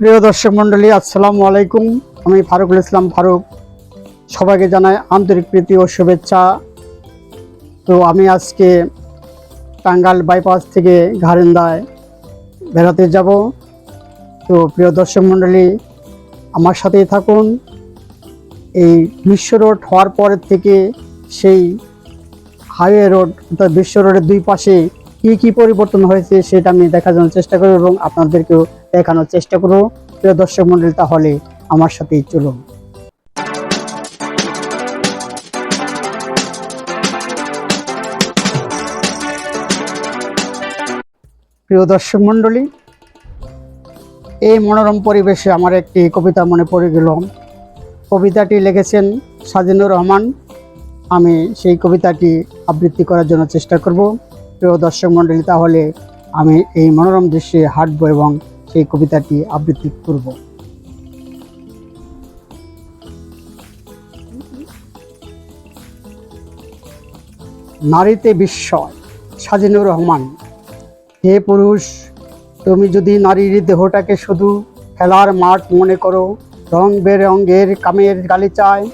প্রিয় দর্শক মণ্ডলী, আসসালামু আলাইকুম। আমি ফারুকুল ইসলাম ফারুক। সবাইকে জানাই আন্তরিক প্রীতি ও শুভেচ্ছা। তো আমি আজকে টাঙ্গাল বাইপাস থেকে ঘারেন্দায় বেড়াতে যাব। তো প্রিয় দর্শক মণ্ডলী, আমার সাথেই থাকুন। এই বিশ্ব রোড হওয়ার পরের থেকে সেই হাইওয়ে রোড, অর্থাৎ বিশ্ব রোডের দুই পাশে কি কি পরিবর্তন হয়েছে সেটা আমি দেখার জন্য চেষ্টা করব এবং আপনাদেরকেও দেখানোর চেষ্টা করব। প্রিয় দর্শক মন্ডলী তাহলে আমার সাথেই চলুন। প্রিয় দর্শক মন্ডলী এই মনোরম পরিবেশে আমার একটি কবিতা মনে পড়ে গেল। কবিতাটি লিখেছেন সাজিনুর রহমান। আমি সেই কবিতাটি আবৃত্তি করার জন্য চেষ্টা করব। প্রিয় দর্শক মণ্ডলী, তাহলে আমি এই মনোরম দৃশ্যে হাঁটবো এবং সেই কবিতাটি আবৃত্তি করব। নারীতে বিস্ময়, সাজিনুর রহমান। হে পুরুষ, তুমি যদি নারীর দেহটাকে শুধু খেলার মাঠ মনে করো, রং বেরঙের কামের গালিচায়,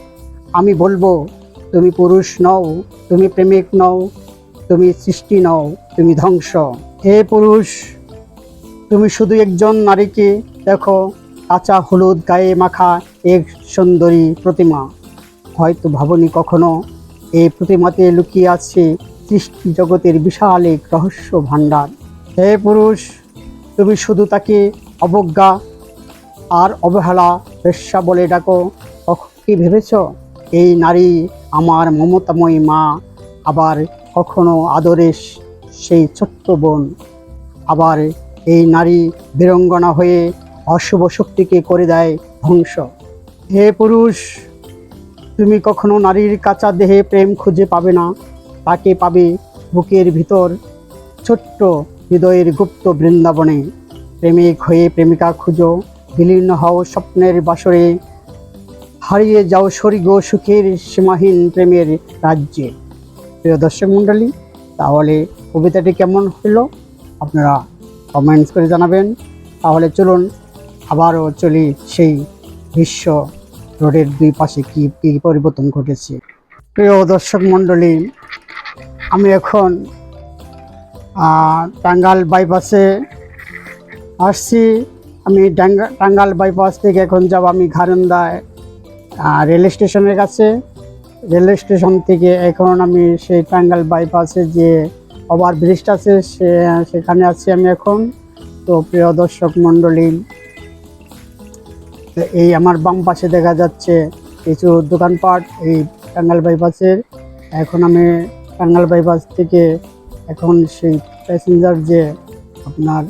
আমি বলব, তুমি পুরুষ নও, তুমি প্রেমিক নও তুমি সৃষ্টি নও, তুমি ধ্বংস। হে পুরুষ, তুমি শুধু একজন নারীকে দেখো, কাঁচা, হলুদ, গায়ে মাখা এক সুন্দরী প্রতিমা। হয়তো ভাবনি কখনো, এই প্রতিমাতে লুকিয়ে আছে সৃষ্টি জগতের বিশাল এক রহস্য ভাণ্ডার। হে পুরুষ, তুমি শুধু তাকে অবজ্ঞা আর অবহেলা, বেশ্যা বলে ডাকো। কি ভেবেছ? এই নারী আমার মমতাময়ী মা, আবার কখনো আদরের সেই ছোট্ট বোন। আবার এই নারী বীরঙ্গনা হয়ে অশুভ শক্তিকে করে দেয় ধ্বংস। হে পুরুষ, তুমি কখনো নারীর কাঁচা দেহে প্রেম খুঁজে পাবে না। তাকে পাবে বুকের ভিতর ছোট্ট হৃদয়ের গুপ্ত বৃন্দাবনে। প্রেমিক হয়ে প্রেমিকা খুঁজো, বিলীন হও স্বপ্নের বাসরে। হারিয়ে যাও স্বর্গ সুখের সীমাহীন প্রেমের রাজ্যে। প্রিয় দর্শক মণ্ডলী, তাহলে কবিতাটি কেমন হলো আপনারা কমেন্টস করে জানাবেন। তাহলে চলুন, আবারও চলি সেই বিশ্ব রোডের দুই পাশে কি, কী পরিবর্তন ঘটেছে। প্রিয় দর্শক মণ্ডলী, আমি এখন টাঙ্গাল বাইপাসে আসছি। আমি টাঙ্গাল বাইপাস থেকে এখন যাব আমি ঘারন্দায় রেল স্টেশনের কাছে। রেল স্টেশন থেকে এখন আমি সেই টাঙ্গাল বাইপাসে যে ওভার ব্রিজটা আছে, সে, সেখানে আছি আমি এখন। তো প্রিয় দর্শক মণ্ডলী এই আমার বাম পাশে দেখা যাচ্ছে কিছু দোকানপাট এই টাঙ্গাল বাইপাসের এখন আমি টাঙ্গাল বাইপাস থেকে এখন সেই প্যাসেঞ্জার যে আপনার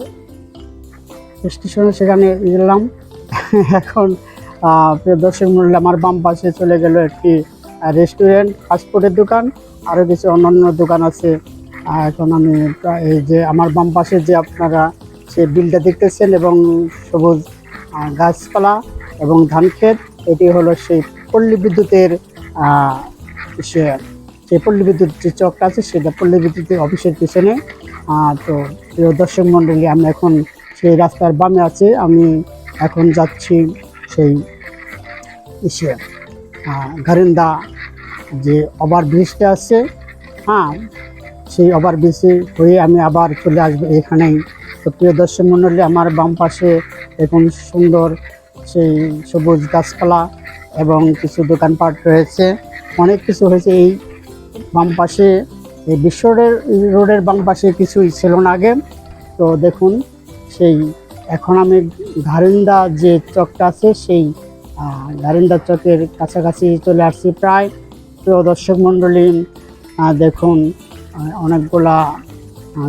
স্টেশনে সেখানে গেলাম। এখন প্রিয় দর্শক মন্ডলী আমার বাম পাশে চলে গেল একটি রেস্টুরেন্ট ফাস্টফুডের দোকান আরও কিছু অন্যান্য দোকান আছে। এখন আমি এই যে আমার বাম পাশে যে আপনারা সে বিলটা দেখতেছেন এবং সবুজ গাছপালা এবং ধান ক্ষেত, এটি হলো সেই পল্লী বিদ্যুতের সে সেই পল্লী বিদ্যুৎ যে চকটা আছে সেটা পল্লী বিদ্যুতের অফিসের পিছনে। তো প্রিয় দর্শক মণ্ডলী, আমি এখন সেই রাস্তার বামে আছে। আমি এখন যাচ্ছি সেই ইসে। গারিন্দা যে ওভার ব্রিজটা আছে হ্যাঁ সেই ওভার ব্রিজে হয়ে আমি আবার চলে আসব এখানেই। তো প্রিয় দর্শক মণ্ডলী আমার বাম পাশে এখন সুন্দর সেই সবুজ গাছপালা এবং কিছু দোকানপাট রয়েছে। অনেক কিছু হয়েছে এই বাম পাশে। এই বিশ্ব রোডের রোডের বাম পাশে কিছুই ছিল না আগে। তো দেখুন, সেই এখন আমি ঘারিন্দা যে চকটা আছে, সেই আহ, চকের কাছাকাছি চলে আসছি প্রায়। প্রিয় দর্শক মণ্ডলী দেখুন অনেকগুলা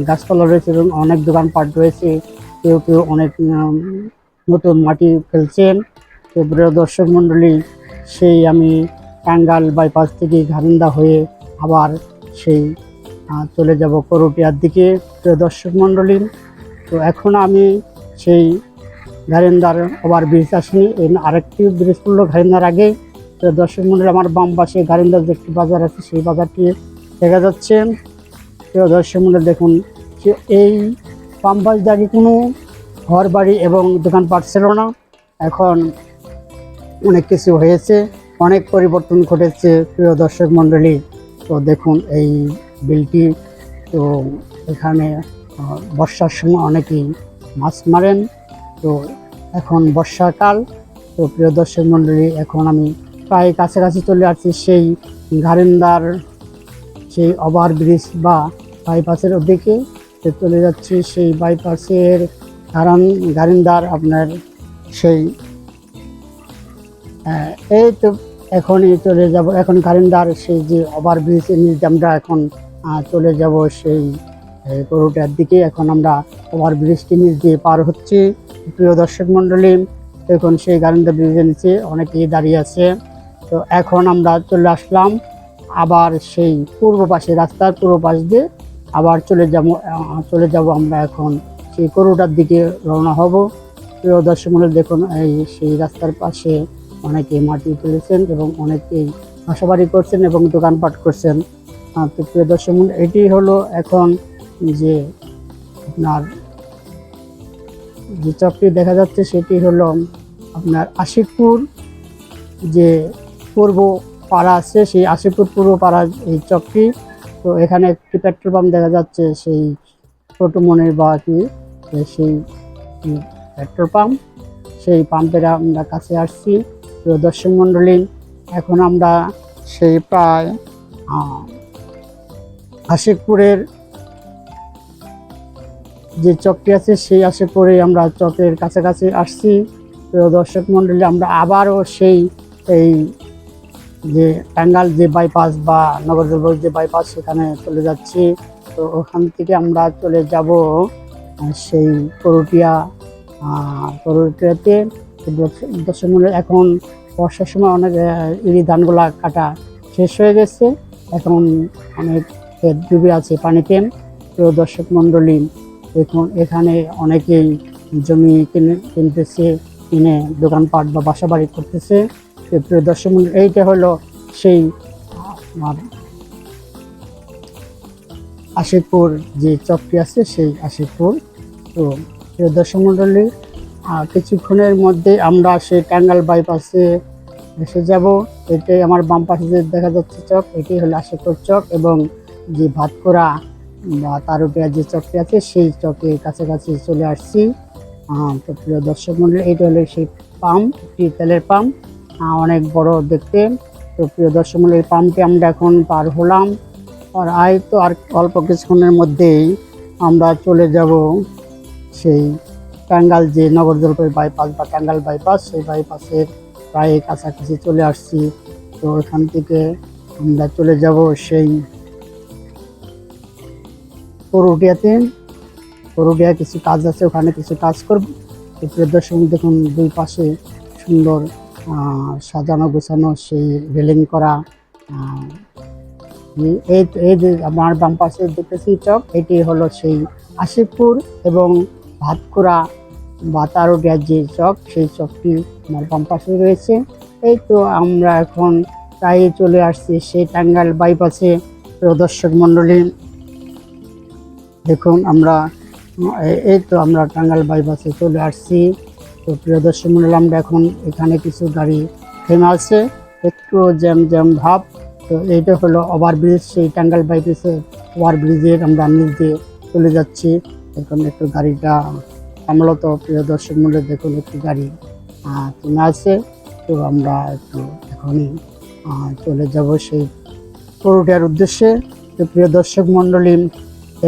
গাছপালা রয়েছে এবং অনেক দোকানপাট রয়েছে। কেউ কেউ অনেক নতুন মাটি ফেলছেন। তো প্রিয় দর্শক মণ্ডলী সেই আমি টাঙ্গাল বাইপাস থেকে ঘারিন্দা হয়ে আবার সেই চলে যাব করটিয়ার দিকে। প্রিয় দর্শক মণ্ডলী তো এখন আমি সেই ঘারেন্দার ওভার ব্রিজ আসিনি এই আরেকটি ব্রিজ পড়ল ঘারেন্দার আগে তো দর্শক মন্ডলী আমার বাম পাশে ঘারেন্দার যে একটি বাজার আছে সেই বাজারটি দেখা যাচ্ছে তো দর্শক মন্ডলী দেখুন এই বাম পাশ আগে কোনো ঘর বাড়ি এবং দোকানপাট ছিল না এখন অনেক কিছু হয়েছে অনেক পরিবর্তন ঘটেছে প্রিয় দর্শক মণ্ডলী তো দেখুন এই বিলটি তো এখানে বর্ষার সময় অনেকেই মাছ মারেন তো এখন বর্ষাকাল তো প্রিয় দর্শক মণ্ডলী এখন আমি প্রায় কাছাকাছি চলে আসছি সেই গারিন্দার সেই ওভার ব্রিজ বা বাইপাসের দিকে। চলে যাচ্ছি সেই বাইপাসের কারণ গারিন্দার আপনার সেই এই তো এখনই চলে যাব। এখন গারিন্দার সেই যে ওভার ব্রিজের নিচে আমরা এখন চলে যাব সেই গরুটার দিকে। এখন আমরা ওভার ব্রিজটি নিচ দিয়ে পার হচ্ছি। প্রিয় দর্শক মণ্ডলী এখন সেই গারিন্দা ব্রিজের নিচে অনেকেই দাঁড়িয়ে আছে। তো এখন আমরা চলে আসলাম আবার সেই পূর্ব পাশে, রাস্তার পূর্ব পাশ দিয়ে আবার চলে যাব চলে যাব আমরা এখন। সেই গরুটার দিকে রওনা হব। প্রিয় দর্শক মণ্ডলী, দেখুন এই সেই রাস্তার পাশে অনেকে মাটি তুলেছেন এবং অনেকেই বাসাবাড়ি করছেন এবং দোকানপাট করছেন। তো প্রিয় দর্শক এটি হলো এখন যে আপনার যে চকটি দেখা যাচ্ছে সেটি হলো আপনার আশিকপুর যে পূর্ব পাড়া আছে, সেই আশিকপুর পূর্ব পাড়ার এই চকটি। তো এখানে একটি পেট্রোল পাম্প দেখা যাচ্ছে, সেই ছোট মনের বা কি সেই পেট্রোল পাম্প। সেই পাম্পের আমরা কাছে আসছি। প্রিয় দর্শক মণ্ডলী, এখন আমরা সেই প্রায় আশিকপুরের যে চকটি আছে, সেই আশিকপুরে আমরা চকের কাছাকাছি আসছি। প্রিয় দর্শক মণ্ডলী আমরা আবারও সেই এই যে টাঙ্গাল যে বাইপাস বা নগরজলবায়ু যে বাইপাস সেখানে চলে যাচ্ছি। তো ওখান থেকে আমরা চলে যাব সেই করুটিয়া করুটিয়াতে দর্শক- মণ্ডলী এখন বর্ষার সময় অনেক ইরি ধানগুলা কাটা শেষ হয়ে গেছে। এখন অনেক ডুবে আছে পানিতে। প্রিয় দর্শক মণ্ডলী দেখুন এখানে অনেকেই জমি কিনে কিনতেছে, কিনে দোকানপাট বা বাসা বাড়ি করতেছে প্রিয় দর্শক এইটা হলো সেই আশিকপুর যে চকটি আছে, সেই আশিকপুর তো প্রিয় দর্শক মণ্ডলী কিছুক্ষণের মধ্যে আমরা সেই টাঙ্গাল বাইপাসে এসে যাব। এটাই আমার বাম পাশে দেখা যাচ্ছে চক এটি হলো আশিকপুর চক এবং যে ভাতকোড়া বা তারুটিয়া যে চকটি আছে, সেই চকের কাছাকাছি চলে আসছি। তো প্রিয় দর্শক মন্ডলী এইটা হলো সেই পাম্প একটি তেলের পাম্প অনেক বড় দেখতে। তো প্রিয় দর্শক মন্ডলী, এই পাম্পটি আমরা এখন পার হলাম। আর আয় তো আর অল্প কিছুক্ষণের মধ্যেই আমরা চলে যাব সেই টাঙ্গাল যে নগর জলপাই বাইপাস বা টাঙ্গাল বাইপাস সেই বাইপাসের প্রায় কাছাকাছি চলে আসছি। তো ওখান থেকে আমরা চলে যাব সেই করুটিয়াতে করুটিয়া কিছু কাজ আছে, ওখানে কিছু কাজ করব। প্রিয় দর্শক দেখুন, দুই পাশে সুন্দর সাজানো, গোছানো সেই রেলিং করা এই- এই এই যে আমার বাম পাশে দেখতেছি চক, এটি হলো সেই আশিকপুর এবং ভাতকুড়া বা তারুটিয়ার যে চক, সেই চকটি আমার বাম পাশে রয়েছে। এই তো আমরা এখন প্রায় চলে আসছি সেই টাঙ্গাল বাইপাসে। প্রিয় দর্শক মণ্ডলী দেখুন, আমরা, এই তো আমরা টাঙ্গাইল বাইপাসে চলে আসছি। তো প্রিয় দর্শক মণ্ডলী আমরা এখন এখানে কিছু গাড়ি থেমে আছে। একটু জ্যাম জ্যাম ভাব। তো এইটা হলো ওভারব্রিজ সেই টাঙ্গাইল বাইপাসে ওভারব্রিজের আমরা নিচ দিয়ে চলে যাচ্ছি। এখন একটু গাড়িটা সামলত। প্রিয় দর্শক মূল্যে দেখুন একটি গাড়ি থেমে আছে। তো আমরা একটু এখনই চলে যাব সেই করুটিয়ার উদ্দেশ্যে। তো প্রিয় দর্শক মণ্ডলী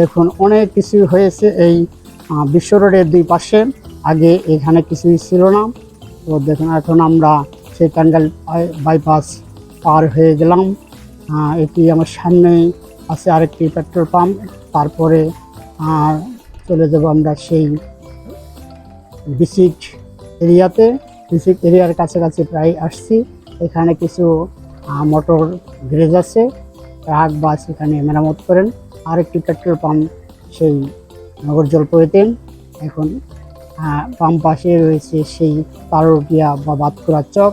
এখন অনেক কিছু হয়েছে এই বিশ্ব রোডের দুই পাশে। আগে এখানে কিছুই ছিল না। তো দেখুন, এখন আমরা সেই টাঙ্গাইল বাইপাস পার হয়ে গেলাম। এটি আমার সামনে আছে আরেকটি পেট্রোল পাম্প। তারপরে চলে যাব আমরা সেই বিসিক এরিয়াতে। বিসিক এরিয়ার কাছাকাছি প্রায় আসছি। এখানে কিছু মোটর গ্যারেজ আছে। ট্রাক, বাস এখানে মেরামত করেন। আরেকটি পেট্রোল পাম্প সেই নগর জলপাইতে এখন পাম্প পাশে রয়েছে সেই তারটিয়া বা বাতকুড়া চক।